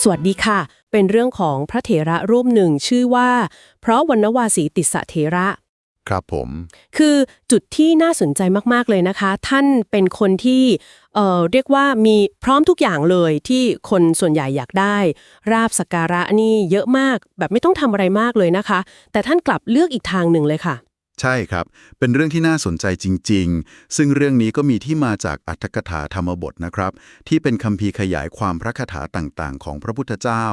สวัสดีค่ะ เป็นเรื่องของพระเถระรูปหนึ่งชื่อว่า เพราะวรรณวาสีติสสะเถระ ครับผม คือจุดที่น่าสนใจมาก ๆ เลยนะคะ ท่านเป็นคนที่เอ่อเรียกว่ามีพร้อมทุกอย่างเลยที่คนส่วนใหญ่อยากได้ ราบสักการะนี่เยอะมากแบบไม่ต้องทำอะไรมากเลยนะคะ แต่ท่านกลับเลือกอีกทางหนึ่งเลยค่ะ ใช่ครับ เป็นเรื่องที่น่าสนใจจริง ๆ ซึ่งเรื่องนี้ก็มีที่มาจากอัตถกถาธรรมบทนะครับ ที่เป็นคัมภีขยายความพระคาถาต่างๆ ของพระพุทธเจ้า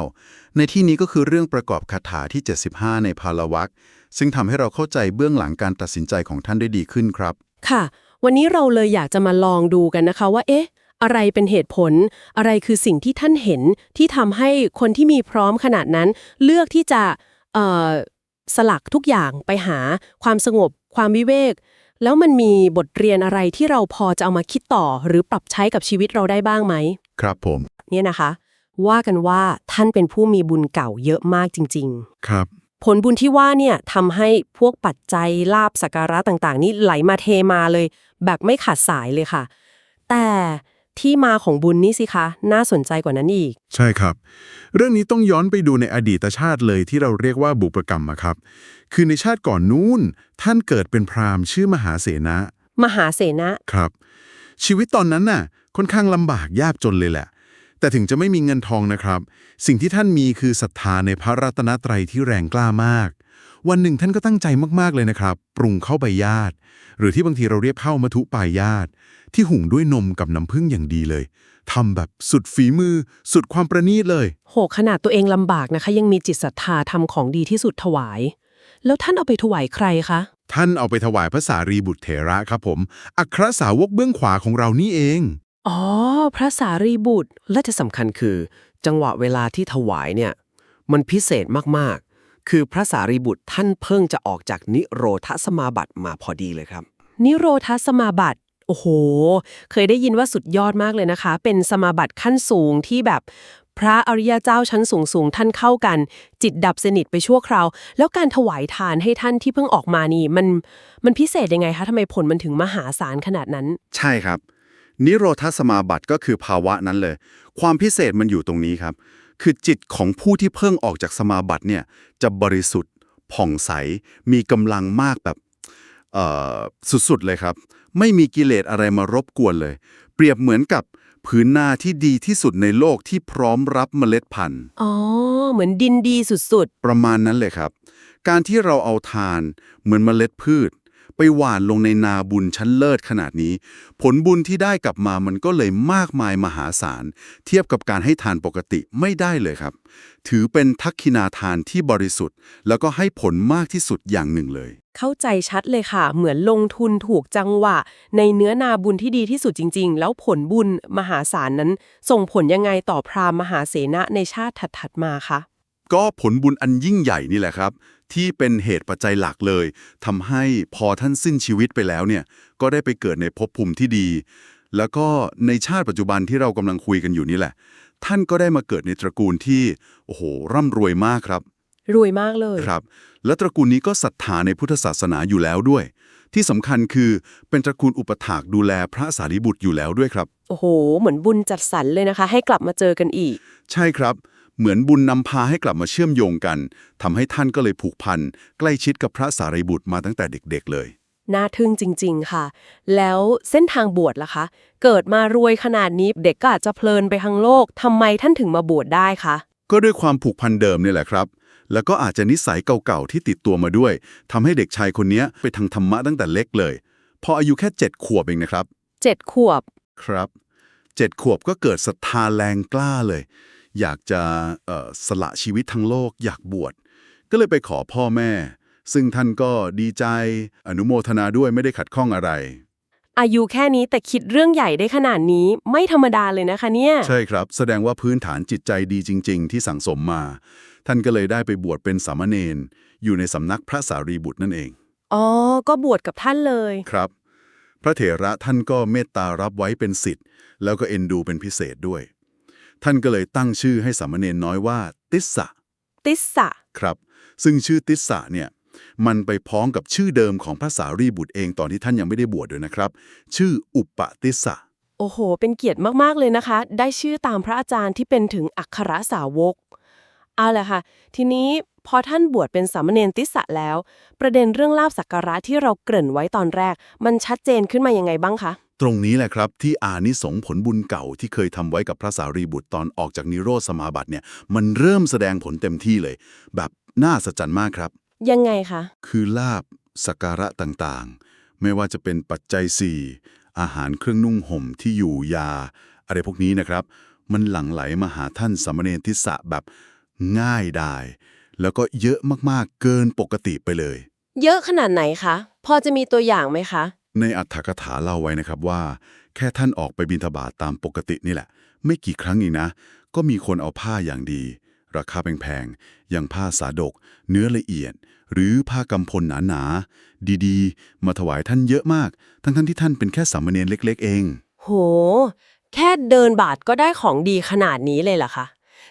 ในที่นี้ก็คือเรื่องประกอบคาถาที่ 75 ในพาลวักซึ่งทำให้เราเข้าใจเบื้องหลังการตัดสินใจของท่านได้ดีขึ้นครับ ค่ะ วันนี้เราเลยอยากจะมาลองดูกันนะคะว่าเอ๊ะอะไรเป็นเหตุผล อะไรคือสิ่งที่ท่านเห็นที่ทำให้คนที่มีพร้อมขนาดนั้น เลือกที่จะเอ่อ สลักทุกอย่างไปหาความสงบ ความวิเวก แล้วมันมีบทเรียนอะไรที่เราพอจะเอามาคิดต่อ หรือปรับใช้กับชีวิตเราได้บ้างไหม ครับผม เนี่ยนะคะ ว่ากันว่าท่านเป็นผู้มีบุญเก่าเยอะมากจริง ๆ ครับ ผลบุญที่ว่าเนี่ยทำให้พวกปัจจัยลาบสักการะต่างๆ นี่ไหลมาเทมาเลย แบบไม่ขาดสายเลยค่ะ แต่ ที่มาของบุญนี่สิคะ น่าสนใจกว่านั้นอีก ใช่ครับ เรื่องนี้ต้องย้อนไปดูในอดีตชาติเลยที่เราเรียกว่าบุปกรรมอะครับ คือในชาติก่อนนู้น ท่านเกิดเป็นพราหมณ์ชื่อมหาเสนะ มหาเสนะครับ ชีวิตตอนนั้นน่ะ ค่อนข้างลำบากยากจนเลยแหละ แต่ถึงจะไม่มีเงินทองนะครับ สิ่งที่ท่านมีคือศรัทธาในพระรัตนตรัยที่แรงกล้ามาก วันหนึ่งท่านก็ตั้งใจมากๆเลยนะครับ ปรุงข้าวใบญาติ หรือที่บางทีเราเรียกข้าวมัทุปายญาติ ที่หุงด้วยนมกับน้ำผึ้งอย่างดีเลยทำแบบสุดฝีมือ สุดความประณีตเลย โห ขนาดตัวเองลำบากนะคะ ยังมีจิตศรัทธาทำของดีที่สุดถวาย แล้วท่านเอาไปถวายใครคะ ท่านเอาไปถวายพระสารีบุตรเถระครับผม อัครสาวกเบื้องขวาของเรานี่เอง อ๋อ พระสารีบุตร และที่สำคัญคือ จังหวะเวลาที่ถวายเนี่ย มันพิเศษมากๆ คือพระสารีบุตรท่านเพิ่งจะออกจากนิโรธสมาบัติมาพอดีเลยครับ นิโรธสมาบัติโอ้โห เคยได้ยินว่าสุดยอดมากเลยนะคะ เป็นสมาบัติขั้นสูงที่แบบพระอริยเจ้าชั้นสูงสูงๆท่านเข้ากัน จิตดับสนิทไปชั่วคราว แล้วการถวายทานให้ท่านที่เพิ่งออกมานี่ มันมันพิเศษยังไงคะทำไมผลมันถึงมหาศาลขนาดนั้น ใช่ครับ นิโรธสมาบัติก็คือภาวะนั้นเลย ความพิเศษมันอยู่ตรงนี้ครับ คือจิตของผู้ที่เพิ่งออกจากสมาบัติเนี่ยจะบริสุทธิ์ผ่องใส มีกำลังมากแบบเอ่อสุดๆเลยครับ ไม่มีกิเลสอะไรมารบกวนเลย เปรียบเหมือนกับผืนนาที่ดีที่สุดในโลกที่พร้อมรับเมล็ดพันธุ์ อ๋อ เหมือนดินดีสุดประมาณนั้นเลยครับ การที่เราเอาทานเหมือนเมล็ดพืช ไปหว่านลงในนาบุญชั้นเลิศขนาดนี้ ผลบุญที่ได้กลับมามันก็เลยมากมายมหาศาล เทียบกับการให้ทานปกติไม่ได้เลยครับ ถือเป็นทักขินาทานที่บริสุทธิ์ แล้วก็ให้ผลมากที่สุดอย่างหนึ่งเลยๆเข้าใจชัดเลยค่ะ เหมือนลงทุนถูกจังหวะ ในเนื้อนาบุญที่ดีที่สุดจริง ๆ แล้วผลบุญมหาศาลนั้น ส่งผลยังไงต่อพราหมณ์มหาเสนะในชาติถัดๆมาคะก็ผลบุญอันยิ่งใหญ่นี่แหละครับ ที่เป็นเหตุปัจจัยหลักเลยทำให้พอท่านสิ้นชีวิตไปแล้วเนี่ยก็ได้ไปเกิดในภพภูมิที่ดี แล้วก็ในชาติปัจจุบันที่เรากำลังคุยกันอยู่นี่แหละ ท่านก็ได้มาเกิดในตระกูลที่โอ้โหร่ำรวยมากครับ รวยมากเลยครับ และตระกูลนี้ก็ศรัทธาในพุทธศาสนาอยู่แล้วด้วย ที่สำคัญคือเป็นตระกูลอุปถากดูแลพระสารีบุตรอยู่แล้วด้วยครับ โอ้โห เหมือนบุญจัดสรรเลยนะคะ ให้กลับมาเจอกันอีก ใช่ครับ เหมือนบุญนำพาให้กลับมาเชื่อมโยงกันทำให้ท่านก็เลยผูกพัน ใกล้ชิดกับพระสารีบุตรมาตั้งแต่เด็กๆ เลย น่าทึ่งจริง ๆ ค่ะ แล้วเส้นทางบวชล่ะคะ เกิดมารวยขนาดนี้เด็กก็อาจจะเพลินไปทั้งโลกทำไมท่านถึงมาบวชได้คะ ก็ด้วยความผูกพันเดิมนี่แหละครับ แล้วก็อาจจะนิสัยเก่าๆที่ติดตัวมาด้วยทำให้เด็กชายคนนี้ไปทางธรรมะตั้งแต่เล็กเลย พออายุแค่เจ็ดขวบเองนะครับเจ็ดขวบครับเจ็ดขวบก็เกิดศรัทธาแรงกล้าเลย อยากจะเอ่อสละชีวิตทั้งโลก อยากบวช ก็เลยไปขอพ่อแม่ ซึ่งท่านก็ดีใจอนุโมทนาด้วยไม่ได้ขัดข้องอะไร อายุแค่นี้แต่คิดเรื่องใหญ่ได้ขนาดนี้ไม่ธรรมดาเลยนะคะเนี่ย ใช่ครับ แสดงว่าพื้นฐานจิตใจดีจริง ๆ ที่สั่งสมมา ท่านก็เลยได้ไปบวชเป็นสามเณรอยู่ในสำนักพระสารีบุตรนั่นเอง อ๋อ ก็บวชกับท่านเลยครับ พระเถระท่านก็เมตตารับไว้เป็นสิทธิ์แล้วก็เอ็นดูเป็นพิเศษด้วย ท่านก็เลยตั้งชื่อให้สามเณรน้อยว่า ติสสะติสสะครับ ซึ่งชื่อติสสะเนี่ยมันไปพ้องกับชื่อเดิมของพระสารีบุตรเองตอนที่ท่านยังไม่ได้บวชด้วยนะครับ ชื่ออุปปติสสะโอ้โห เป็นเกียรติมาก ๆ เลยนะคะ ได้ชื่อตามพระอาจารย์ที่เป็นถึงอัครสาวก เอาละค่ะ ทีนี้พอท่านบวชเป็นสามเณรติสสะแล้ว ประเด็นเรื่องลาบสักการะที่เราเกริ่นไว้ตอนแรก มันชัดเจนขึ้นมายังไงบ้างคะ ตรงนี้แหละครับที่อานิสงผลบุญเก่าที่เคยทำไว้กับพระสารีบุตรตอนออกจากนิโรธสมาบัติเนี่ยมันเริ่มแสดงผลเต็มที่เลย แบบน่าสัจรรย์มากครับ ยังไงคะ คือลาบสักการะต่างๆ ไม่ว่าจะเป็นปัจจัยสี่อาหารเครื่องนุ่งห่มที่อยู่ยา อะไรพวกนี้นะครับ มันหลั่งไหลมาหาท่านสามเณรทิสะแบบง่ายดายแล้วก็เยอะมากๆเกินปกติไปเลย เยอะขนาดไหนคะ พอจะมีตัวอย่างไหมคะ ในอัตถกถาเล่าไว้นะครับว่า แค่ท่านออกไปบิณฑบาตตามปกตินี่แหละ ไม่กี่ครั้งเองนะ ก็มีคนเอาผ้าอย่างดี ราคาแพงๆอย่างผ้าสาดก เนื้อละเอียด หรือผ้ากำพลหนาๆดีๆ มาถวายท่านเยอะมาก ทั้งๆที่ท่านเป็นแค่สามเณรเล็ก ๆ เอง โห แค่เดินบาทก็ได้ของดีขนาดนี้เลยเหรอคะ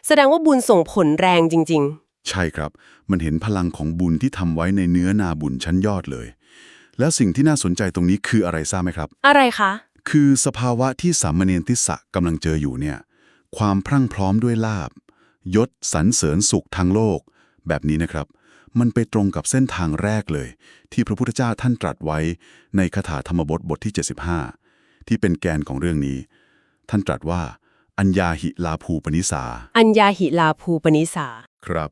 แสดงว่าบุญส่งผลแรงจริงใช่ครับ มันเห็นพลังของบุญที่ทำไว้ในเนื้อนาบุญชั้นยอดเลย แล้วสิ่งที่น่าสนใจตรงนี้คืออะไรทราบไหมครับๆอะไรคะ คือสภาวะที่สามเณรทิสะกำลังเจออยู่เนี่ย ความพรั่งพร้อมด้วยลาบ ยศสรรเสริญสุขทางโลก แบบนี้นะครับ มันไปตรงกับเส้นทางแรกเลย ที่พระพุทธเจ้าท่านตรัสไว้ในคาถาธรรมบทบทที่ 75 ที่เป็นแกนของเรื่องนี้ ท่านตรัสว่า อัญญาหิลาภูปนิสา อัญญาหิลาภูปนิสา ครับ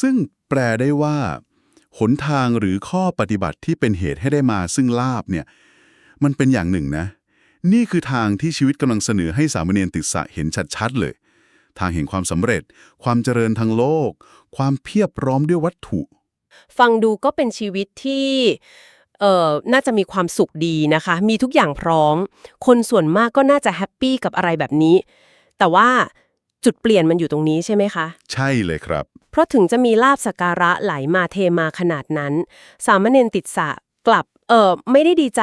ซึ่งแปลได้ว่า หนทางหรือข้อปฏิบัติที่เป็นเหตุให้ได้มาซึ่งลาบเนี่ยมันเป็นอย่างหนึ่งนะ นี่คือทางที่ชีวิตกำลังเสนอให้สามเณรติสสะเห็นชัดๆเลย ทางแห่งความสำเร็จ ความเจริญทางโลก ความเพียบพร้อมด้วยวัตถุ ฟังดูก็เป็นชีวิตที่เอ่อน่าจะมีความสุขดีนะคะ มีทุกอย่างพร้อม คนส่วนมากก็น่าจะแฮปปี้กับอะไรแบบนี้ แต่ว่าจุดเปลี่ยนมันอยู่ตรงนี้ใช่ไหมคะ ใช่เลยครับเพ ราะถึงจะมีลาบสการะไหลมาเทมาขนาดนั้น สามเณรติดสะกลับเออไม่ได้ดีใจ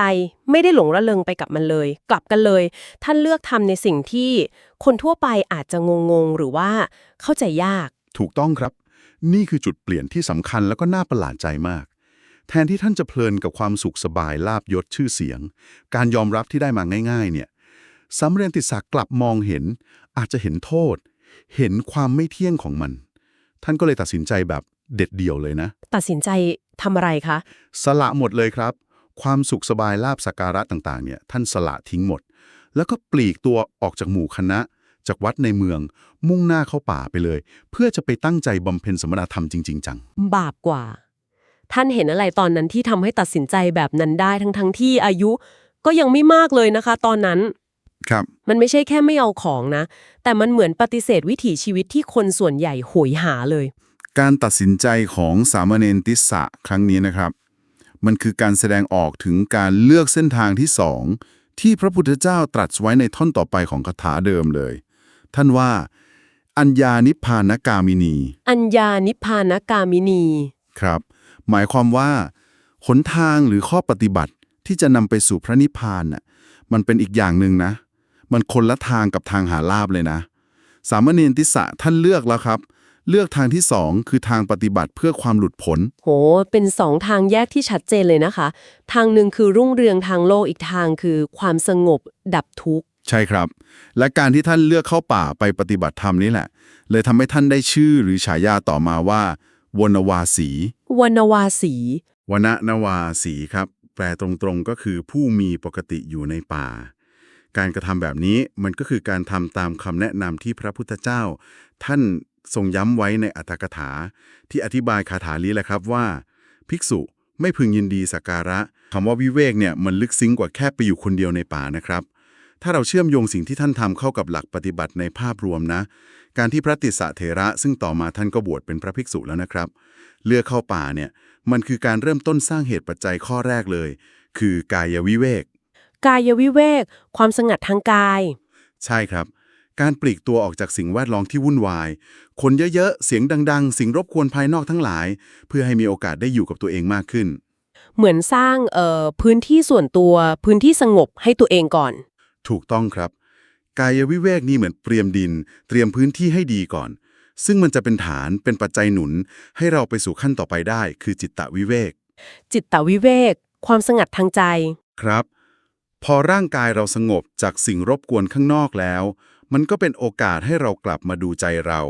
ไม่ได้หลงระเริงไปกับมันเลย กลับกันเลย ท่านเลือกทำในสิ่งที่คนทั่วไปอาจจะงงๆ หรือว่าเข้าใจยาก ถูกต้องครับ นี่คือจุดเปลี่ยนที่สำคัญแล้วก็น่าประหลาดใจมาก แทนที่ท่านจะเพลินกับความสุขสบายลาบยศชื่อเสียง การยอมรับที่ได้มาง่าย ๆ เนี่ยสำเร็จติดศักดิ์กลับมองเห็น อาจจะเห็นโทษ เห็นความไม่เที่ยงของมัน ท่านก็เลยตัดสินใจแบบเด็ดเดี่ยวเลยนะ ตัดสินใจทำอะไรคะ สละหมดเลยครับ ความสุขสบายลาบสักการะต่างๆเนี่ยท่านสละทิ้งหมด แล้วก็ปลีกตัวออกจากหมู่คณะ จากวัดในเมือง มุ่งหน้าเข้าป่าไปเลย เพื่อจะไปตั้งใจบำเพ็ญสมณธรรมจริง ๆ จัง บาปกว่า ท่านเห็นอะไรตอนนั้นที่ทำให้ตัดสินใจแบบนั้นได้ทั้งทั้งๆที่อายุ ก็ยังไม่มากเลยนะคะ ตอนนั้น ครับมันไม่ใช่แค่ไม่เอาของนะ แต่มันเหมือนปฏิเสธวิถีชีวิตที่คนส่วนใหญ่โหยหาเลย การตัดสินใจของสามเณรติสสะครั้งนี้นะครับ มันคือการแสดงออกถึงการเลือกเส้นทางที่สองที่พระพุทธเจ้าตรัสไว้ในท่อนต่อไปของคาถาเดิมเลย ท่านว่า อัญญานิพพานกามินี อัญญานิพพานกามินี ครับ หมายความว่าหนทางหรือข้อปฏิบัติที่จะนำไปสู่พระนิพพานน่ะมันเป็นอีกอย่างหนึ่งนะ มันคนละทางกับทางหาลาบเลยนะ สามเณรติสสะท่านเลือกแล้วครับ เลือกทางที่สองคือทางปฏิบัติเพื่อความหลุดพ้นโห เป็นสองทางแยกที่ชัดเจนเลยนะคะ ทางหนึ่งคือรุ่งเรืองทางโลกอีกทางคือความสงบดับทุกข์ ใช่ครับ และการที่ท่านเลือกเข้าป่าไปปฏิบัติธรรมนี่แหละ เลยทำให้ท่านได้ชื่อหรือฉายาต่อมาว่าวนวาสีวนวาสีวนนวาสีครับ แปลตรงๆก็คือผู้มีปกติอยู่ในป่า การกระทำแบบนี้มันก็คือการทำตามคำแนะนำที่พระพุทธเจ้า ท่านทรงย้ำไว้ในอัตถกถา ที่อธิบายคาถานี้แหละครับว่า ภิกษุไม่พึงยินดีสักการะคำว่าวิเวกเนี่ยมันลึกซึ้งกว่าแค่ไปอยู่คนเดียวในป่านะครับ ถ้าเราเชื่อมโยงสิ่งที่ท่านทำเข้ากับหลักปฏิบัติในภาพรวมนะ การที่พระติสสะเถระ ซึ่งต่อมาท่านก็บวชเป็นพระภิกษุแล้วนะครับ เลือกเข้าป่าเนี่ยมันคือการเริ่มต้นสร้างเหตุปัจจัยข้อแรกเลย คือกายวิเวก กายวิเวก ความสงัดทางกาย ใช่ครับ การปลีกตัวออกจากสิ่งแวดล้อมที่วุ่นวาย คนเยอะๆ เสียงดัง ๆ สิ่งรบกวนภายนอกทั้งหลาย เพื่อให้มีโอกาสได้อยู่กับตัวเองมากขึ้น เหมือนสร้างเอ่อพื้นที่ส่วนตัว พื้นที่สงบให้ตัวเองก่อน ถูกต้องครับ กายวิเวกนี่เหมือนเตรียมดิน เตรียมพื้นที่ให้ดีก่อน ซึ่งมันจะเป็นฐานเป็นปัจจัยหนุน ให้เราไปสู่ขั้นต่อไปได้ คือจิตตวิเวกจิตตวิเวก ความสงัดทางใจ ครับ พอร่างกายเราสงบจากสิ่งรบกวนข้างนอกแล้ว มันก็เป็นโอกาสให้เรากลับมาดูใจเรา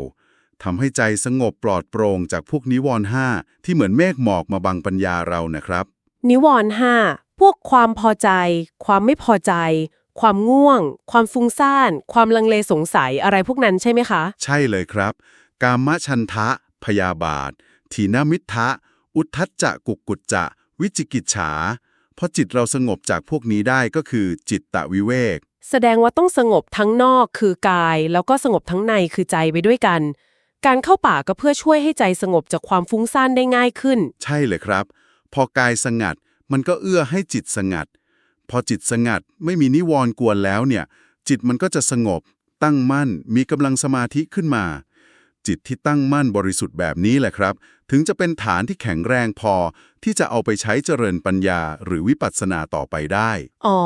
ทำให้ใจสงบปลอดโปร่งจากพวกนิวรณ์ห้าที่เหมือนเมฆหมอกมาบังปัญญาเรานะครับ นิวรณ์ห้าพวกความพอใจ ความไม่พอใจ ความง่วง ความฟุ้งซ่าน ความลังเลสงสัยอะไรพวกนั้นใช่ไหมคะ ใช่เลยครับ กามชันทะ พยาบาท ทีนามิทะ อุทธัจจะกุกกุจจะ วิจิกิจฉา พอจิตเราสงบจากพวกนี้ได้ก็คือจิตตะวิเวก แสดงว่าต้องสงบทั้งนอกคือกาย แล้วก็สงบทั้งในคือใจไปด้วยกัน การเข้าป่าก็เพื่อช่วยให้ใจสงบจากความฟุ้งซ่านได้ง่ายขึ้น ใช่เลยครับ พอกายสงัดมันก็เอื้อให้จิตสงัด พอจิตสงัดไม่มีนิวรณ์กวนแล้วเนี่ย จิตมันก็จะสงบ ตั้งมั่นมีกำลังสมาธิขึ้นมา จิตที่ตั้งมั่นบริสุทธิ์แบบนี้แหละครับ ถึงจะเป็นฐานที่แข็งแรงพอ ที่จะเอาไปใช้เจริญปัญญาหรือวิปัสสนาต่อไปได้ อ๋อ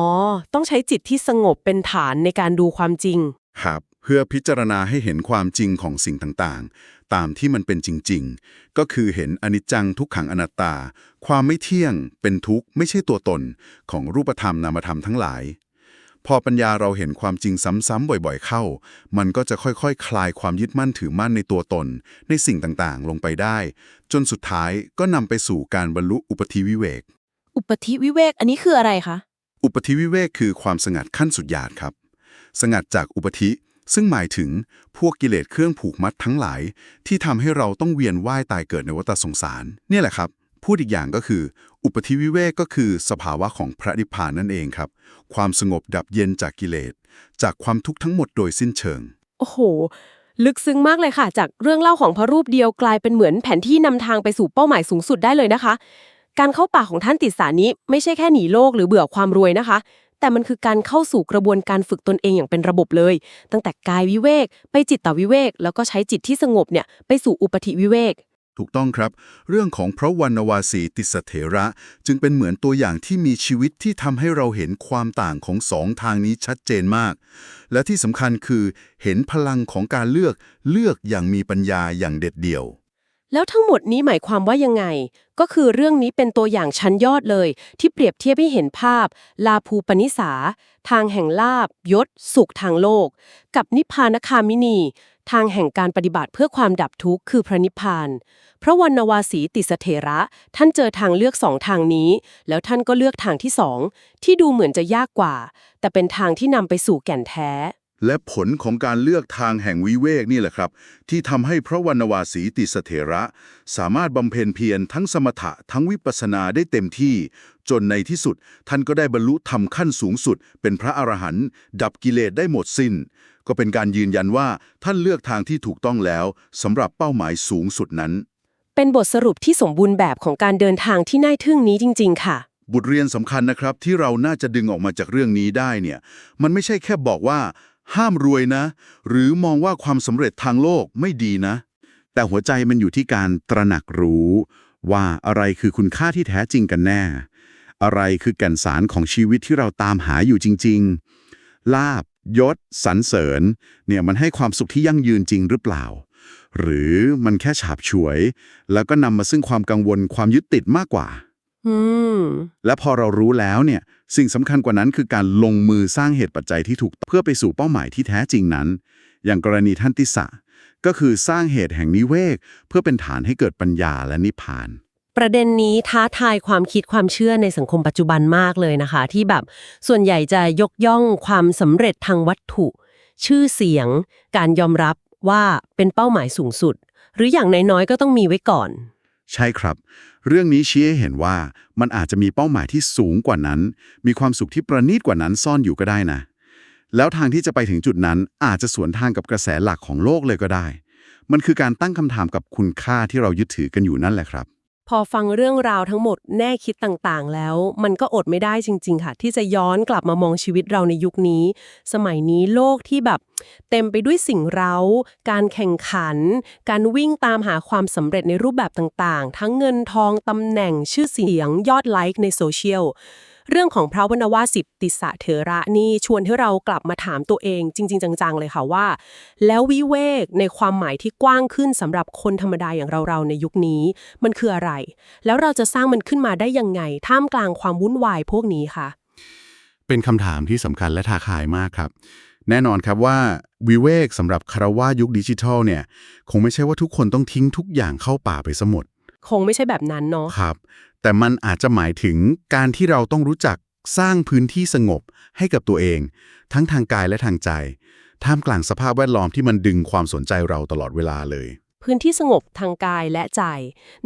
ต้องใช้จิตที่สงบเป็นฐานในการดูความจริง ครับเพื่อพิจารณาให้เห็นความจริงของสิ่งต่างๆ ตามที่มันเป็นจริง ๆ ก็คือเห็นอนิจจังทุกขังอนัตตา ความไม่เที่ยง เป็นทุกข์ไม่ใช่ตัวตนของรูปธรรมนามธรรมทั้งหลาย พอปัญญาเราเห็นความจริงซ้ำๆบ่อยๆเข้า มันก็จะค่อยๆคคลายความยึดมั่นถือมั่นในตัวตน ในสิ่งต่างๆ ลงไปได้ จนสุดท้ายก็นำไปสู่การบรรลุอุปธิวิเวก อุปธิวิเวกอันนี้คืออะไรคะ อุปธิวิเวกคือความสงัดขั้นสุดยอดครับ สงัดจากอุปธิซึ่งหมายถึงพวกกิเลสเครื่องผูกมัดทั้งหลาย ที่ทำให้เราต้องเวียนว่ายตายเกิดในวัฏสงสาร เนี่ยแหละครับ พูดอีกอย่างก็คือ อุปธิวิเวกก็คือสภาวะของพระนิพพานนั่นเองครับ ความสงบดับเย็นจากกิเลส จากความทุกข์ทั้งหมดโดยสิ้นเชิง โอ้โห ลึกซึ้งมากเลยค่ะ จากเรื่องเล่าของพระรูปเดียวกลายเป็นเหมือนแผนที่นำทางไปสู่เป้าหมายสูงสุดได้เลยนะคะ การเข้าป่าของท่านติดสานี้ ไม่ใช่แค่หนีโลกหรือเบื่อความรวยนะคะ แต่มันคือการเข้าสู่กระบวนการฝึกตนเองอย่างเป็นระบบเลย ตั้งแต่กายวิเวก ไปจิตตวิเวก แล้วก็ใช้จิตที่สงบเนี่ยไปสู่อุปธิวิเวก ถูกต้องครับ เรื่องของพระวรรณวาสีติสเถระ จึงเป็นเหมือนตัวอย่างที่มีชีวิตที่ทำให้เราเห็นความต่างของสองทางนี้ชัดเจนมาก และที่สำคัญคือเห็นพลังของการเลือกเลือกอย่างมีปัญญาอย่างเด็ดเดี่ยว แล้วทั้งหมดนี้หมายความว่ายังไง ก็คือเรื่องนี้เป็นตัวอย่างชั้นยอดเลย ที่เปรียบเทียบให้เห็นภาพ ลาภูปนิสา ทางแห่งลาบยศ สุขทางโลก กับนิพพานคามินี ทางแห่งการปฏิบัติเพื่อความดับทุกข์คือพระนิพพาน พระวรรณวาสีติสเถระ ท่านเจอทางเลือกสองทางนี้ แล้วท่านก็เลือกทางที่สองที่ดูเหมือนจะยากกว่า แต่เป็นทางที่นำไปสู่แก่นแท้ และผลของการเลือกทางแห่งวิเวกนี่แหละครับ ที่ทำให้พระวรรณวาสีติสเถระ สามารถบำเพ็ญเพียรทั้งสมถะทั้งวิปัสสนาได้เต็มที่ จนในที่สุด ท่านก็ได้บรรลุธรรมขั้นสูงสุด เป็นพระอรหันต์ดับกิเลสได้หมดสิ้น ก็เป็นการยืนยันว่าท่านเลือกทางที่ถูกต้องแล้วสำหรับเป้าหมายสูงสุดนั้น เป็นบทสรุปที่สมบูรณ์แบบของการเดินทางที่น่าทึ่งนี้จริง ๆ ค่ะ บทเรียนสำคัญนะครับที่เราน่าจะดึงออกมาจากเรื่องนี้ได้เนี่ยมันไม่ใช่แค่บอกว่า ห้ามรวยนะ หรือมองว่าความสำเร็จทางโลกไม่ดีนะ แต่หัวใจมันอยู่ที่การตระหนักรู้ ว่าอะไรคือคุณค่าที่แท้จริงกันแน่ อะไรคือแก่นสารของชีวิตที่เราตามหาอยู่จริง ๆ ลาบ ยศสรรเสริญเนี่ยมันให้ความสุขที่ยั่งยืนจริงหรือเปล่า หรือมันแค่ฉาบฉวย แล้วก็นำมาซึ่งความกังวลความยึดติดมากกว่าอืมและพอเรารู้แล้วเนี่ยสิ่งสำคัญกว่านั้นคือการลงมือสร้างเหตุปัจจัยที่ถูกเพื่อไปสู่เป้าหมายที่แท้จริงนั้น อย่างกรณีท่านติสะก็คือสร้างเหตุแห่งนิเวศเพื่อเป็นฐานให้เกิดปัญญาและนิพพาน ประเด็นนี้ท้าทายความคิดความเชื่อในสังคมปัจจุบันมากเลยนะคะ ที่แบบส่วนใหญ่จะยกย่องความสำเร็จทางวัตถุ ชื่อเสียง การยอมรับว่าเป็นเป้าหมายสูงสุด หรืออย่างน้อยๆก็ต้องมีไว้ก่อน ใช่ครับ เรื่องนี้ชี้ให้เห็นว่ามันอาจจะมีเป้าหมายที่สูงกว่านั้น มีความสุขที่ประณีตกว่านั้นซ่อนอยู่ก็ได้นะ แล้วทางที่จะไปถึงจุดนั้นอาจจะสวนทางกับกระแสหลักของโลกเลยก็ได้ มันคือการตั้งคำถามกับคุณค่าที่เรายึดถือกันอยู่นั่นแหละครับ พอฟังเรื่องราวทั้งหมดแน่คิดต่างๆ แล้ว มันก็อดไม่ได้จริง ๆ ค่ะ ที่จะย้อนกลับมามองชีวิตเราในยุคนี้ สมัยนี้โลกที่แบบ เต็มไปด้วยสิ่งเร้า การแข่งขัน การวิ่งตามหาความสำเร็จในรูปแบบต่างๆ ทั้งเงินทองตำแหน่งชื่อเสียงยอดไลค์ในโซเชียล เรื่องของพระวรรณวาสิบติสะเถระนี่ชวนให้เรากลับมาถามตัวเองจริง ๆ จังๆเลยค่ะว่า แล้ววิเวกในความหมายที่กว้างขึ้นสำหรับคนธรรมดาอย่างเราๆในยุคนี้ มันคืออะไร แล้วเราจะสร้างมันขึ้นมาได้ยังไง ท่ามกลางความวุ่นวายพวกนี้ค่ะ เป็นคำถามที่สำคัญและท้าทายมากครับแน่นอนครับว่าวิเวกสำหรับคารวายุคดิจิทัลเนี่ย คงไม่ใช่ว่าทุกคนต้องทิ้งทุกอย่างเข้าป่าไปสมด คงไม่ใช่แบบนั้นเนาะครับ แต่มันอาจจะหมายถึงการที่เราต้องรู้จักสร้างพื้นที่สงบให้กับตัวเอง ทั้งทางกายและทางใจ ท่ามกลางสภาพแวดล้อมที่มันดึงความสนใจเราตลอดเวลาเลย พื้นที่สงบทางกายและใจ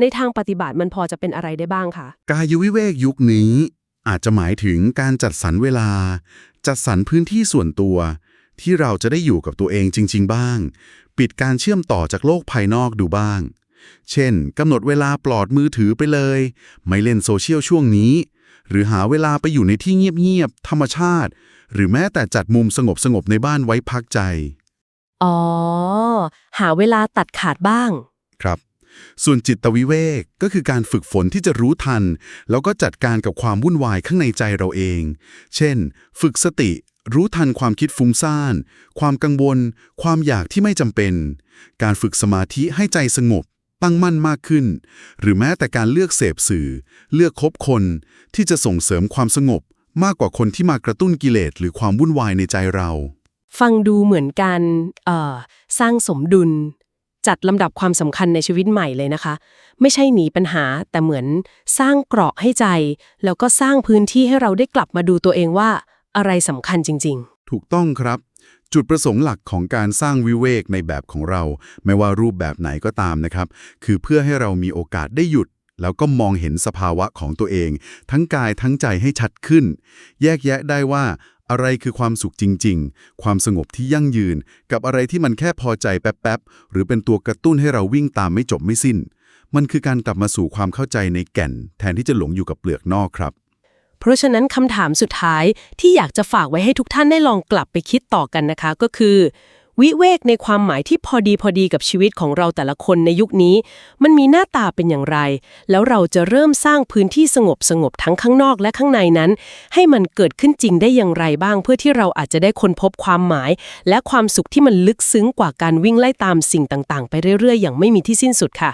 ในทางปฏิบัติมันพอจะเป็นอะไรได้บ้างคะกายวิเวกยุคนี้ อาจจะหมายถึงการจัดสรรเวลา จัดสรรพื้นที่ส่วนตัว ที่เราจะได้อยู่กับตัวเองจริง ๆ บ้าง ปิดการเชื่อมต่อจากโลกภายนอกดูบ้าง เช่นกำหนดเวลาปลอดมือถือไปเลย ไม่เล่นโซเชียลช่วงนี้ หรือหาเวลาไปอยู่ในที่เงียบๆธรรมชาติ หรือแม้แต่จัดมุมสงบๆในบ้านไว้พักใจ อ๋อ หาเวลาตัดขาดบ้าง ครับ ส่วนจิตวิเวกก็คือการฝึกฝนที่จะรู้ทัน แล้วก็จัดการกับความวุ่นวายข้างในใจเราเอง เช่น ฝึกสติรู้ทันความคิดฟุ้งซ่าน ความกังวล ความอยากที่ไม่จำเป็น การฝึกสมาธิให้ใจสงบ ตั้งมั่นมากขึ้น หรือแม้แต่การเลือกเสพสื่อ เลือกคบคนที่จะส่งเสริมความสงบ มากกว่าคนที่มากระตุ้นกิเลสหรือความวุ่นวายในใจเรา ฟังดูเหมือนการเอ่อสร้างสมดุล จัดลำดับความสำคัญในชีวิตใหม่เลยนะคะ ไม่ใช่หนีปัญหาแต่เหมือนสร้างเกราะให้ใจ แล้วก็สร้างพื้นที่ให้เราได้กลับมาดูตัวเองว่าอะไรสำคัญจริงถูกต้องครับ จุดประสงค์หลักของการสร้างวิเวกในแบบของเรา ไม่ว่ารูปแบบไหนก็ตามนะครับ คือเพื่อให้เรามีโอกาสได้หยุด แล้วก็มองเห็นสภาวะของตัวเอง ทั้งกายทั้งใจให้ชัดขึ้น แยกแยะได้ว่าอะไรคือความสุขจริง ๆ ความสงบที่ยั่งยืน กับอะไรที่มันแค่พอใจแป๊บๆ หรือเป็นตัวกระตุ้นให้เราวิ่งตามไม่จบไม่สิ้น มันคือการกลับมาสู่ความเข้าใจในแก่น แทนที่จะหลงอยู่กับเปลือกนอกครับ เพราะฉะนั้นคำถามสุดท้ายที่อยากจะฝากไว้ให้ทุกท่านได้ลองกลับไปคิดต่อกันนะคะ ก็คือ วิเวกในความหมายที่พอดีพอดีกับชีวิตของเราแต่ละคนในยุคนี้ มันมีหน้าตาเป็นอย่างไร แล้วเราจะเริ่มสร้างพื้นที่สงบสงบทั้งข้างนอกและข้างในนั้น ให้มันเกิดขึ้นจริงได้อย่างไรบ้าง เพื่อที่เราอาจจะได้ค้นพบความหมาย และความสุขที่มันลึกซึ้งกว่าการวิ่งไล่ตามสิ่งต่างๆ ไปเรื่อยๆ อย่างไม่มีที่สิ้นสุดค่ะ